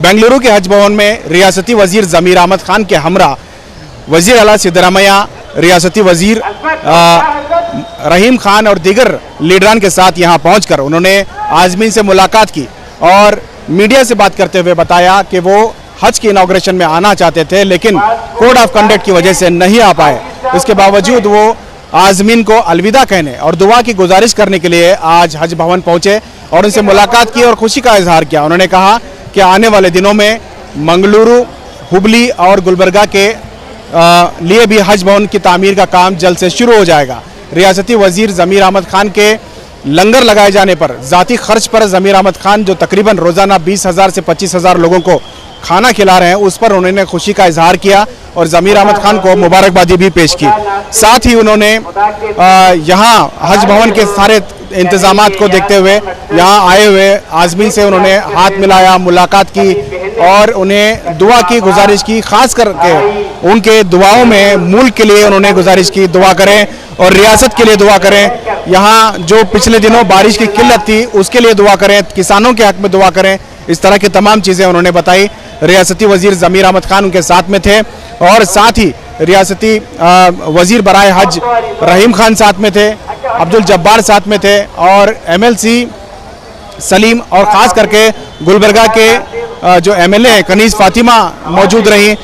बेंगलुरु के हज भवन में रियासती वज़ीर जमीर अहमद खान के हमरा वज़ीर अला सिद्धरामैया रियासती वज़ीर आ, रहीम खान और दीगर लीडरान के साथ यहाँ पहुंचकर उन्होंने आजमीन से मुलाकात की और मीडिया से बात करते हुए बताया कि वो हज की इनाग्रेशन में आना चाहते थे लेकिन कोड ऑफ़ कंडक्ट की वजह से नहीं आ पाए। इसके बावजूद वो आजमीन को अलविदा कहने और दुआ की गुजारिश करने के लिए आज हज भवन पहुँचे और उनसे मुलाकात की और खुशी का इजहार किया। उन्होंने कहा कि आने वाले दिनों में मंगलुरु, हुबली और गुलबर्गा के लिए भी हज भवन की तामीर का काम जल्द से शुरू हो जाएगा। रियासती वज़ीर ज़मीर अहमद खान के लंगर लगाए जाने पर ज़ाती खर्च पर ज़मीर अहमद खान, जो तकरीबन रोज़ाना बीस हज़ार से पच्चीस हज़ार लोगों को खाना खिला रहे हैं, उस पर उन्होंने खुशी का इजहार किया और ज़मीर अहमद खान को मुबारकबादी भी पेश की। साथ ही उन्होंने यहाँ हज भवन के सारे इंतज़ाम को देखते हुए यहाँ आए हुए आजमीन से उन्होंने हाथ मिलाया, मुलाकात की और उन्हें दुआ की गुजारिश की, खास करके उनके दुआओं में मुल्क के लिए उन्होंने गुजारिश की, दुआ करें और रियासत के लिए दुआ करें। यहाँ जो पिछले दिनों बारिश की किल्लत थी, उसके लिए दुआ करें, किसानों के हक में दुआ करें, इस तरह की तमाम चीज़ें उन्होंने बताई। रियासती वज़ीर ज़मीर अहमद खान उनके साथ में थे और साथ ही रियासती वज़ीर बराए हज रहीम खान साथ में थे। अब्दुल जब्बार साथ में थे और एमएलसी सलीम और ख़ास करके गुलबर्गा के जो एमएलए हैं, कनीज़ फातिमा मौजूद रहीं।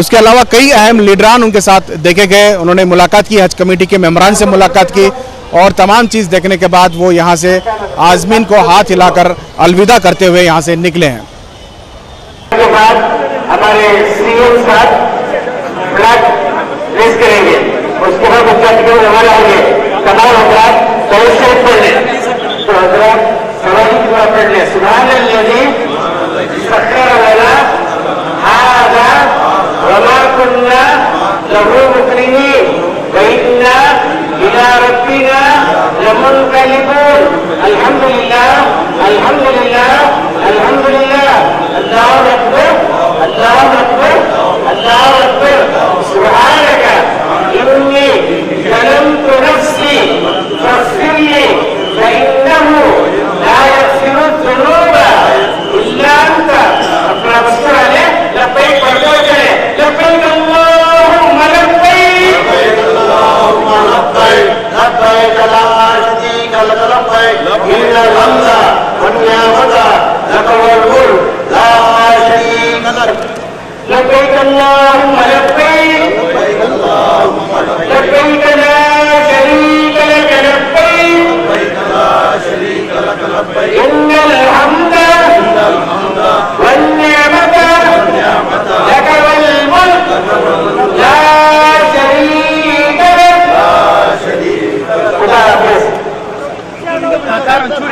उसके अलावा कई अहम लीडरान उनके साथ देखे गए। उन्होंने मुलाकात की, हज कमेटी के मेम्बरान से मुलाकात की और तमाम चीज़ देखने के बाद वो यहाँ से आजमीन को हाथ हिलाकर अलविदा करते हुए यहाँ से निकले हैं। हमारे साहब फ्लैग रेस करेंगे। उसके बाद अतिथि हमारे आएँगे تمام أمراض توسل كلنا أمراض سوائك وأفرنا سبحان الذي سخر لنا هذا وما كنا له مكرمين وإنا إلى ربنا لمنقلبون الحمد لله الحمد لله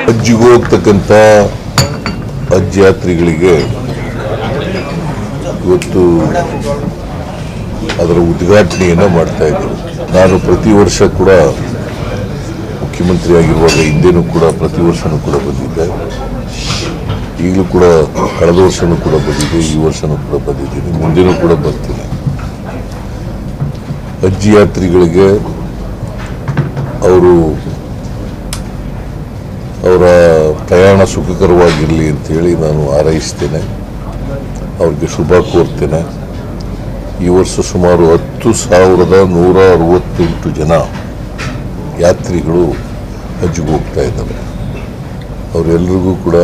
ಹಜ್ಜಿಗೆ ಹೋಗ್ತಕ್ಕಂಥ ಅಜ್ಜಿ ಯಾತ್ರಿಗಳಿಗೆ ಇವತ್ತು ಅದರ ಉದ್ಘಾಟನೆಯನ್ನು ಮಾಡ್ತಾ ಇದ್ದರು ನಾನು ಪ್ರತಿ ವರ್ಷ ಕೂಡ ಮುಖ್ಯಮಂತ್ರಿ ಆಗಿರುವಾಗ ಹಿಂದೆನೂ ಕೂಡ ಪ್ರತಿ ವರ್ಷನೂ ಕೂಡ ಬಂದಿದ್ದೆ. ಈಗಲೂ ಕೂಡ ಕಳೆದ ವರ್ಷನೂ ಕೂಡ ಬಂದಿದ್ದೆ ಈ ವರ್ಷನೂ ಕೂಡ ಬಂದಿದ್ದೀನಿ, ಮುಂದೆನೂ ಕೂಡ ಬರ್ತೀನಿ. ಅಜ್ಜಿ ಯಾತ್ರಿಗಳಿಗೆ ಅವರು ಅವರ ಪ್ರಯಾಣ ಸುಖಕರವಾಗಿರಲಿ ಅಂತೇಳಿ ನಾನು ಹಾರೈಸ್ತೇನೆ. ಅವ್ರಿಗೆ ಶುಭ ಕೋರ್ತೇನೆ. ಈ ವರ್ಷ ಸುಮಾರು ಹತ್ತು ಸಾವಿರದ ನೂರ ಅರವತ್ತೆಂಟು ಜನ ಯಾತ್ರಿಗಳು ಹಜ್ಜಿಗೆ ಹೋಗ್ತಾ ಇದ್ದಾರೆ. ಅವರೆಲ್ಲರಿಗೂ ಕೂಡ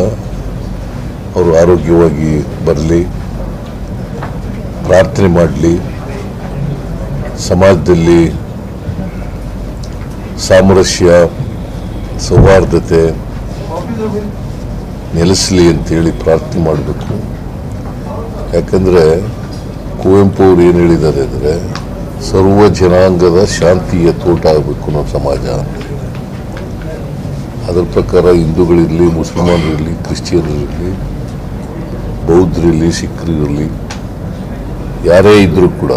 ಅವರು ಆರೋಗ್ಯವಾಗಿ ಬರಲಿ, ಪ್ರಾರ್ಥನೆ ಮಾಡಲಿ, ಸಮಾಜದಲ್ಲಿ ಸಾಮರಸ್ಯ, ಸೌಹಾರ್ದತೆ ನೆಲೆಸಲಿ ಅಂತೇಳಿ ಪ್ರಾರ್ಥನೆ ಮಾಡಬೇಕು. ಯಾಕಂದರೆ ಕುವೆಂಪು ಅವರು ಏನು ಹೇಳಿದ್ದಾರೆ ಅಂದರೆ, ಸರ್ವ ಜನಾಂಗದ ಶಾಂತಿಯ ತೋಟ ಆಗಬೇಕು ನಮ್ಮ ಸಮಾಜ ಅಂತ ಅದರ ಪ್ರಕಾರ ಹಿಂದೂಗಳಿರಲಿ ಮುಸಲ್ಮಾನರಿರಲಿ ಕ್ರಿಶ್ಚಿಯನ್ರಿರಲಿ ಬೌದ್ಧರಿರಲಿ ಸಿಖ್ರಿರಲಿ ಯಾರೇ ಇದ್ದರೂ ಕೂಡ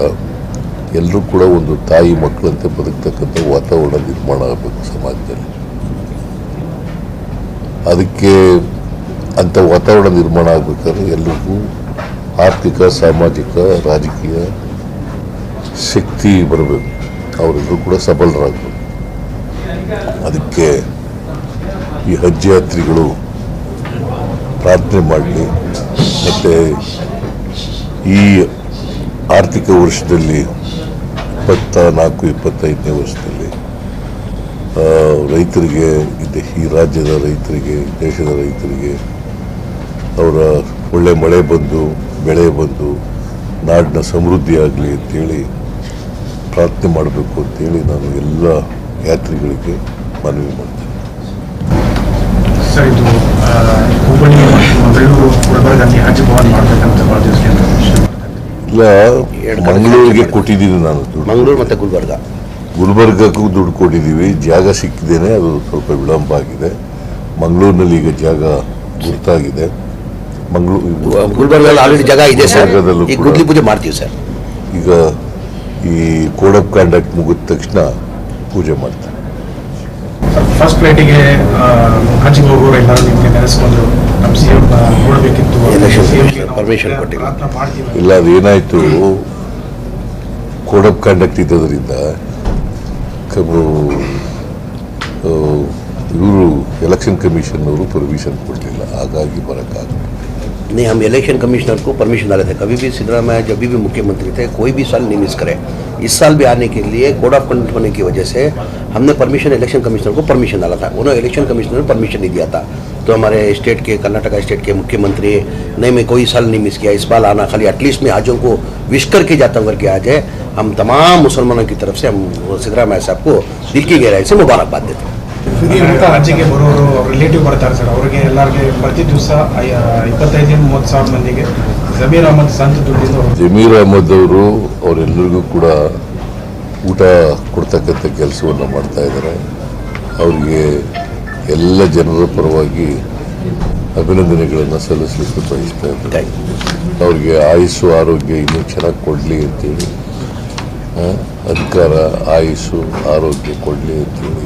ಎಲ್ಲರೂ ಕೂಡ ಒಂದು ತಾಯಿ ಮಕ್ಕಳಂತೆ ಬದುಕ್ತಕ್ಕಂಥ ವಾತಾವರಣ ನಿರ್ಮಾಣ ಆಗಬೇಕು ಸಮಾಜದಲ್ಲಿ. ಅದಕ್ಕೆ ಅಂಥ ವಾತಾವರಣ ನಿರ್ಮಾಣ ಆಗ್ಬೇಕಾದ್ರೆ ಎಲ್ಲರಿಗೂ ಆರ್ಥಿಕ, ಸಾಮಾಜಿಕ, ರಾಜಕೀಯ ಶಕ್ತಿ ಬರಬೇಕು. ಅವರೆಲ್ಲರೂ ಕೂಡ ಸಬಲರಾಗಬೇಕು. ಅದಕ್ಕೆ ಈ ಹಜ್ ಯಾತ್ರಿಗಳು ಪ್ರಾರ್ಥನೆ ಮಾಡಲಿ ಮತ್ತು ಈ ಆರ್ಥಿಕ ವರ್ಷದಲ್ಲಿ ಇಪ್ಪತ್ತ ನಾಲ್ಕು, ಇಪ್ಪತ್ತೈದನೇ ವರ್ಷದಲ್ಲಿ ರೈತರಿಗೆ ಇದೆ ಈ ರಾಜ್ಯದ ರೈತರಿಗೆ ದೇಶದ ರೈತರಿಗೆ ಅವರ ಒಳ್ಳೆ ಮಳೆ ಬಂದು ಬೆಳೆ ಬಂದು ನಾಡಿನ ಸಮೃದ್ಧಿ ಆಗಲಿ ಅಂತೇಳಿ ಪ್ರಾರ್ಥನೆ ಮಾಡಬೇಕು ಅಂತೇಳಿ ನಾನು ಎಲ್ಲ ಯಾತ್ರಿಗಳಿಗೆ ಮನವಿ ಮಾಡ್ತೇನೆ. ಸರ್ ಇದು ಆ, ಹುಬ್ಬಳ್ಳಿ ಮತ್ತು ಬೆಂಗಳೂರು ಗುಲ್ಬರ್ಗಲ್ಲಿ ಹಜ್ ಭವನ್ ಮಾಡಬೇಕಂತ ಭಾಳ ದಿವಸದಿಂದ ಯೋಚನೆ ಮಾಡ್ತಾ ಇದ್ದೀವಿ. ಇಲ್ಲ ಮಂಗಳೂರಿಗೆ ಕೊಟ್ಟಿದ್ದೀನಿ ನಾನು ಮಂಗಳೂರು ಮತ್ತೆ ಗುಲ್ಬರ್ಗ. ಗುಲ್ಬರ್ಗಕ್ಕೂ ದುಡ್ಡು ಕೊಟ್ಟಿದ್ದೀವಿ. ಜಾಗ ಸಿಕ್ಕಿದ್ದೇನೆ ಅದು ಸ್ವಲ್ಪ ವಿಳಂಬ ಆಗಿದೆ. ಮಂಗಳೂರಿನಲ್ಲಿ ಈಗ ಜಾಗ ಗುರ್ತಾಗಿದೆ. ಮಂಗಳೂರು ಜಾಗ ಇದೆ ಪೂಜೆ ಮಾಡ್ತೀವಿ ಸರ್ ಈಗ ಈ ಕೋಡಪ್ ಆಫ್ ಕಾಂಡಕ್ಟ್ ಮುಗಿದ ತಕ್ಷಣ ಪೂಜೆ ಮಾಡ್ತಾರೆ. ಫಸ್ಟ್ ಫ್ಲೈಟಿಗೆ ಹಜ್ಗೆ ಹೋಗೋರು ಎಲ್ಲರೂ ನಿಮಗೆ ನೆನೆಸ್ಕೊಂಡು ನಮ್ಮ ಸಿ ಎಂ ನೋಡಬೇಕಿತ್ತು. permission ಕೊಟ್ಟಿಲ್ಲ. ಇಲ್ಲ ಅದೇನಾಯಿತು? ಕೋಡ್ ಆಫ್ ಕಾಂಡಕ್ಟ್ ಇದ್ದದರಿಂದ ಇವರು ಎಲೆಕ್ಷನ್ ಕಮಿಷನ್ ಅವರು ಪರ್ಮಿಷನ್ ಕೊಡಲಿಲ್ಲ ಹಾಗಾಗಿ ಬರೋಕ್ಕಾಗಲ್ಲ नहीं हम इलेक्शन कमिश्नर को परमिशन डाले थे कभी भी सिद्धरामैया जब भी, भी मुख्यमंत्री थे कोई भी साल नहीं मिस करे इस साल भी आने के लिए कोड ऑफ कंडक्ट होने की वजह से हमने परमिशन इलेक्शन कमिश्नर को परमिशन डाला था उन्होंने इलेक्शन कमिश्नर ने परमिशन नहीं दिया था तो हमारे स्टेट के कर्नाटका स्टेट के मुख्यमंत्री नहीं मैं कोई साल नहीं मिस किया इस बार आना खाली एटलीस्ट मैं हाजों को विश करके जाता हूँ करके आज है हम तमाम मुसलमानों की तरफ से हम सिद्धरामैया साहब को दिल की गहराई से मुबारकबाद देते हैं ಈ ಊಟ ಹಜ್ಜಿಗೆ ಬರೋರು ಅವ್ರ ರಿಲೇಟಿವ್ ಬರ್ತಾರೆ ಸರ್ ಅವ್ರಿಗೆ ಎಲ್ಲರಿಗೆ ಪ್ರತಿ ದಿವಸ ಇಪ್ಪತ್ತೈದರಿಂದ ಮೂವತ್ತು ಸಾವಿರ ಮಂದಿಗೆ ಜಮೀರ್ ಅಹಮದ್ ಸಂತ ದುಡ್ಡಿಂದ ಹೋಗ್ತಾರೆ. ಜಮೀರ್ ಅಹಮದ್ ಅವರು ಅವರೆಲ್ಲರಿಗೂ ಕೂಡ ಊಟ ಕೊಡ್ತಕ್ಕಂಥ ಕೆಲಸವನ್ನು ಮಾಡ್ತಾ ಇದ್ದಾರೆ ಅವರಿಗೆ ಎಲ್ಲ ಜನರ ಪರವಾಗಿ ಅಭಿನಂದನೆಗಳನ್ನು ಸಲ್ಲಿಸಲಿಕ್ಕೆ ಬಯಸ್ತಾ ಇದ್ದಾರೆ ಅವ್ರಿಗೆ ಆಯುಸ್ಸು ಆರೋಗ್ಯ ಇನ್ನೂ ಚೆನ್ನಾಗಿ ಕೊಡಲಿ ಅಂತೇಳಿ. ಅಧಿಕಾರ ಆಯುಸ್ಸು ಆರೋಗ್ಯ ಕೊಡಲಿ ಅಂತೇಳಿ.